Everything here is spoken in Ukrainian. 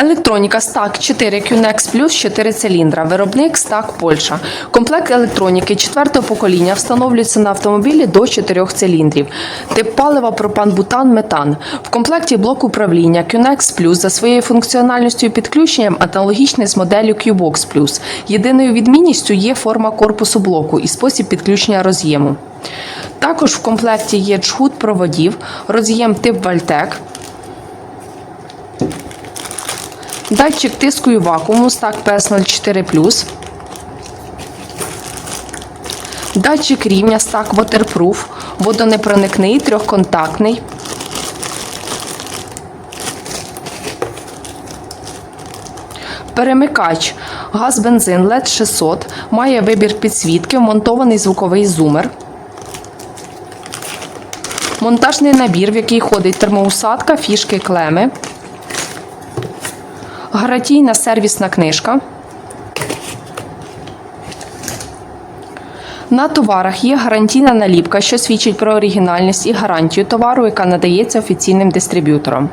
Електроніка Stack 4 QNX Plus 4 циліндра. Виробник Stack Польща. Комплект електроніки четвертого покоління встановлюється на автомобілі до 4 циліндрів. Тип палива пропан-бутан метан. В комплекті блок управління QNX Plus за своєю функціональністю і підключенням аналогічний з моделлю QBox Plus. Єдиною відмінністю є форма корпусу блоку і спосіб підключення роз'єму. Також в комплекті є джгут проводів, роз'єм тип Вальтек, Датчик тиску і вакууму Stack PS04+. Датчик рівня Stack Waterproof, водонепроникний, трьохконтактний. Перемикач газ-бензин LED 600 має вибір підсвітки, вмонтований звуковий зумер. Монтажний набір, в який ходить термоусадка, фішки, клеми. Гарантійна сервісна книжка. На товарах є гарантійна наліпка, що свідчить про оригінальність і гарантію товару, яка надається офіційним дистриб'ютором.